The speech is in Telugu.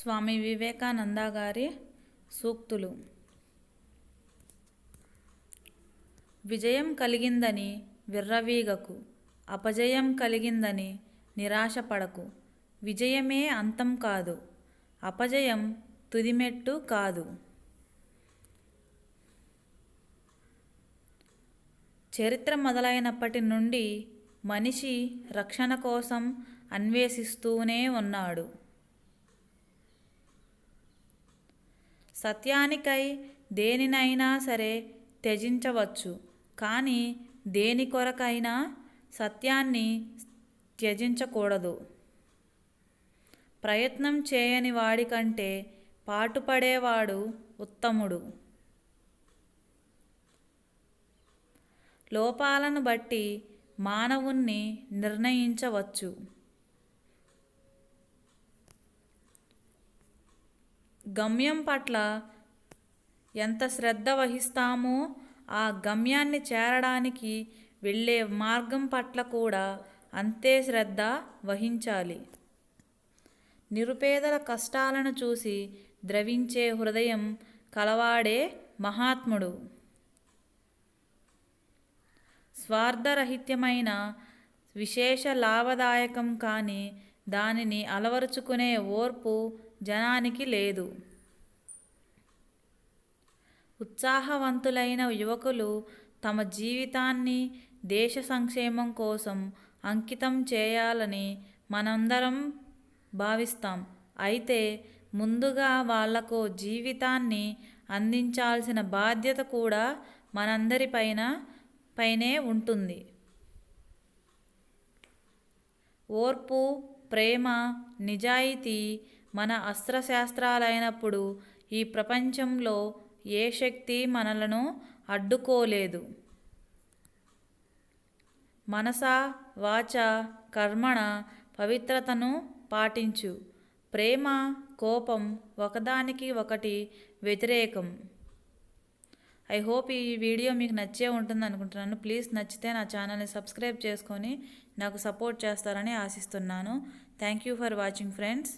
స్వామి వివేకానంద గారి సూక్తులు. విజయం కలిగిందని విర్రవీగకు అపజయం కలిగిందని నిరాశపడకు. విజయమే అంతం కాదు అపజయం తుదిమెట్టు కాదు. చరిత్ర మొదలైనప్పటి నుండి మనిషి రక్షణ కోసం అన్వేషిస్తూనే ఉన్నాడు. సత్యానికై దేనినైనా సరే త్యజించవచ్చు. కానీ దేని కొరకైనా సత్యాన్ని త్యజించకూడదు. ప్రయత్నం చేయని వాడికంటే పాటుపడేవాడు ఉత్తముడు. లోపాలను బట్టి మానవుణ్ణి నిర్ణయించవచ్చు. గమ్యం పట్ల ఎంత శ్రద్ధ వహిస్తామో ఆ గమ్యాన్ని చేరడానికి వెళ్ళే మార్గం పట్ల కూడా అంతే శ్రద్ధ వహించాలి. నిరుపేదల కష్టాలను చూసి ద్రవించే హృదయం కలవాడే మహాత్ముడు. స్వార్థరహిత్యమైన విశేష లాభదాయకం కానీ దానిని అలవరుచుకునే ఓర్పు జనానికి లేదు. ఉత్సాహవంతులైన యువకులు తమ జీవితాన్ని దేశ సంక్షేమం కోసం అంకితం చేయాలని మనందరం భావిస్తాం. అయితే ముందుగా వాళ్ళకు జీవితాన్ని అందించాల్సిన బాధ్యత కూడా మనందరిపైన పైనే ఉంటుంది. ఓర్పు ప్రేమ నిజాయితీ మన అస్త్రశాస్త్రాలైనప్పుడు ఈ ప్రపంచంలో ఏ శక్తి మనలను అడ్డుకోలేదు. మనస వాచ కర్మణ పవిత్రతను పాటించు. ప్రేమ కోపం ఒకదానికి ఒకటి వ్యతిరేకం. ఐ హోప్ ఈ వీడియో మీకు నచ్చే ఉంటుంది అనుకుంటున్నాను. ప్లీజ్ నచ్చితే నా ఛానల్ని సబ్స్క్రైబ్ చేసుకొని నాకు సపోర్ట్ చేస్తారని ఆశిస్తున్నాను. Thank you for watching friends.